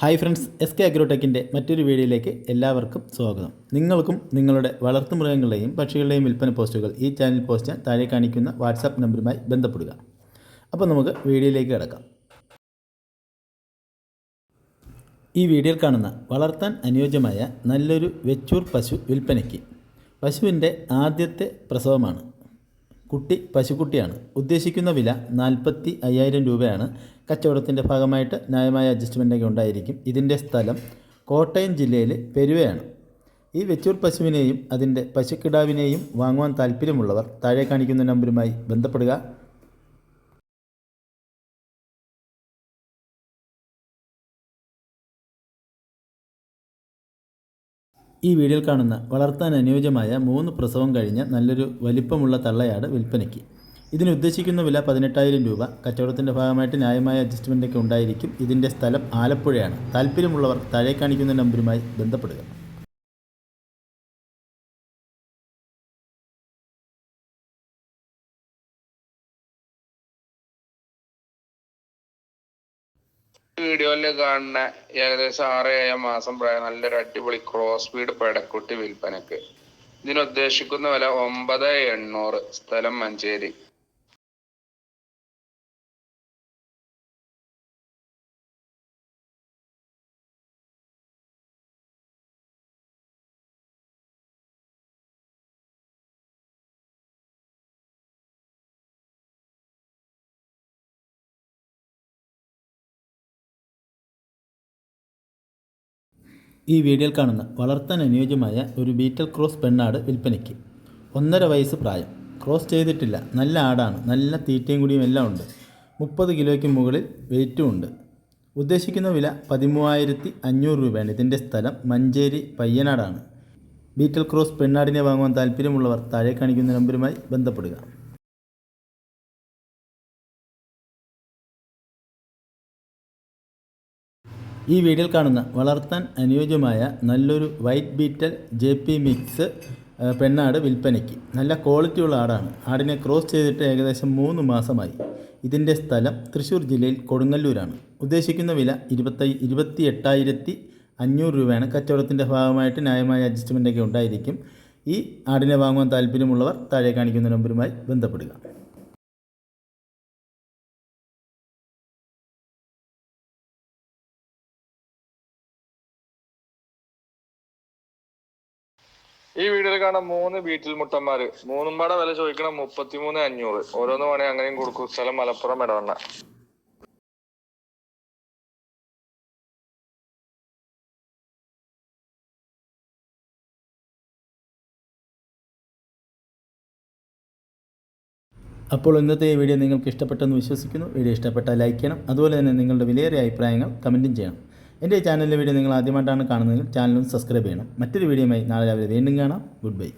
Hi friends S K അഗ്രോടെക്കിന്റെ മറ്റൊരു വീഡിയോയിലേക്ക് എല്ലാവർക്കും സ്വാഗതം. നിങ്ങൾക്കും നിങ്ങളുടെ വളർത്തുമൃഗങ്ങളുടെയും പക്ഷികളുടെയും വിൽപ്പന പോസ്റ്റുകൾ ഈ ചാനൽ പോസ്റ്റ് താഴെ കാണിക്കുന്ന വാട്സാപ്പ് നമ്പറുമായി ബന്ധപ്പെടുക. അപ്പോൾ നമുക്ക് വീഡിയോയിലേക്ക് കിടക്കാം. ഈ വീഡിയോയിൽ കാണുന്ന വളർത്താൻ അനുയോജ്യമായ നല്ലൊരു വെച്ചൂർ പശു വിൽപ്പനയ്ക്ക് പശുവിന്റെ ആദ്യത്തെ പ്രസവമാണ്. കുട്ടി പശുക്കുട്ടിയാണ്. ഉദ്ദേശിക്കുന്ന വില നാൽപ്പത്തി അയ്യായിരം രൂപയാണ്. കച്ചവടത്തിന്റെ ഭാഗമായിട്ട് ന്യായമായ അഡ്ജസ്റ്റ്മെന്റൊക്കെ ഉണ്ടായിരിക്കും. ഇതിന്റെ സ്ഥലം കോട്ടയം ജില്ലയിലെ പെരുവയാണ്. ഈ വെച്ചൂർ പശുവിനെയും അതിന്റെ പശുക്കിടാവിനെയും വാങ്ങുവാൻ താല്പര്യമുള്ളവർ താഴെ കാണിക്കുന്ന നമ്പരുമായി ബന്ധപ്പെടുക. ഈ വീഡിയോയിൽ കാണുന്ന വളർത്താൻ അനുയോജ്യമായ മൂന്ന് പ്രസവം കഴിഞ്ഞ നല്ലൊരു വലിപ്പമുള്ള തള്ളയാട് വിൽപ്പനയ്ക്ക്. ഇതിന് ഉദ്ദേശിക്കുന്ന വില പതിനെട്ടായിരം രൂപ. കച്ചവടത്തിന്റെ ഭാഗമായിട്ട് ന്യായമായ അഡ്ജസ്റ്റ്മെന്റൊക്കെ ഉണ്ടായിരിക്കും. ഇതിന്റെ സ്ഥലം ആലപ്പുഴയാണ്. താല്പര്യമുള്ളവർ താഴെ കാണിക്കുന്ന നമ്പരുമായി ബന്ധപ്പെടുക. വീഡിയോയിൽ കാണുന്ന ഏകദേശം ആറ് ഏഴ് മാസം പ്രായം നല്ലൊരു അടിപൊളി ക്രോസ് സ്പീഡ് പെടക്കുട്ടി വിൽപ്പനക്ക്. ഇതിന് ഉദ്ദേശിക്കുന്ന വില ഒമ്പത് എണ്ണൂറ് സ്ഥലം മഞ്ചേരി. ഈ വീഡിയോയിൽ കാണുന്ന വളർത്താൻ അനുയോജ്യമായ ഒരു ബീറ്റൽ ക്രോസ് പെണ്ണാട് വിൽപ്പനയ്ക്ക്. ഒന്നര വയസ്സ് പ്രായം. ക്രോസ് ചെയ്തിട്ടില്ല. നല്ല ആടാണ്. നല്ല തീറ്റയും കൂടിയും എല്ലാം ഉണ്ട്. മുപ്പത് കിലോയ്ക്ക് മുകളിൽ വെയിറ്റും ഉണ്ട്. ഉദ്ദേശിക്കുന്ന വില പതിമൂവായിരത്തി അഞ്ഞൂറ് രൂപയാണ്. ഇതിന്റെ സ്ഥലം മഞ്ചേരി പയ്യനാടാണ്. ബീറ്റൽ ക്രോസ് പെണ്ണാടിനെ വാങ്ങുവാൻ താല്പര്യമുള്ളവർ താഴെ കാണിക്കുന്ന നമ്പരുമായി ബന്ധപ്പെടുക. ഈ വീഡിയോയിൽ കാണുന്ന വളർത്താൻ അനുയോജ്യമായ നല്ലൊരു white Beetal J P mix പെണ്ണാട് വിൽപ്പനയ്ക്ക്. നല്ല ക്വാളിറ്റിയുള്ള ആടാണ്. ആടിനെ ക്രോസ് ചെയ്തിട്ട് ഏകദേശം മൂന്ന് മാസമായി. ഇതിന്റെ സ്ഥലം തൃശ്ശൂർ ജില്ലയിൽ കൊടുങ്ങല്ലൂരാണ്. ഉദ്ദേശിക്കുന്ന വില ഇരുപത്തി ഇരുപത്തി എട്ടായിരത്തി അഞ്ഞൂറ് രൂപയാണ്. കച്ചവടത്തിന്റെ ഭാഗമായിട്ട് ന്യായമായ അഡ്ജസ്റ്റ്മെന്റൊക്കെ ഉണ്ടായിരിക്കും. ഈ ആടിനെ വാങ്ങുവാൻ താല്പര്യമുള്ളവർ താഴെ കാണിക്കുന്ന നമ്പറുമായി ബന്ധപ്പെടുക. ഈ വീഡിയോയിൽ കാണാൻ മൂന്ന് ബീറ്റിൽ മുട്ടന്മാര്. മൂന്നും പാടെ വില ചോദിക്കണം മുപ്പത്തിമൂന്ന് അഞ്ഞൂറ്. ഓരോന്ന് വേണേ അങ്ങനെയും കൊടുക്കും. സ്ഥലം മലപ്പുറം ഇടവണ്ണ. അപ്പോൾ ഇന്നത്തെ ഈ വീഡിയോ നിങ്ങൾക്ക് ഇഷ്ടപ്പെട്ടെന്ന് വിശ്വസിക്കുന്നു. വീഡിയോ ഇഷ്ടപ്പെട്ടാൽ ലൈക്ക് ചെയ്യണം. അതുപോലെ തന്നെ നിങ്ങളുടെ വിലയേറിയ അഭിപ്രായങ്ങൾ കമന്റും ചെയ്യണം. എന്റെ ചാനലിലെ വീഡിയോ നിങ്ങൾ ആദ്യമായിട്ടാണ് കാണുന്നതെങ്കിൽ ചാനലും സബ്സ്ക്രൈബ് ചെയ്യണം. മറ്റൊരു വീഡിയോയുമായി നാളെ രാവിലെ വീണ്ടും കാണാം. Good bye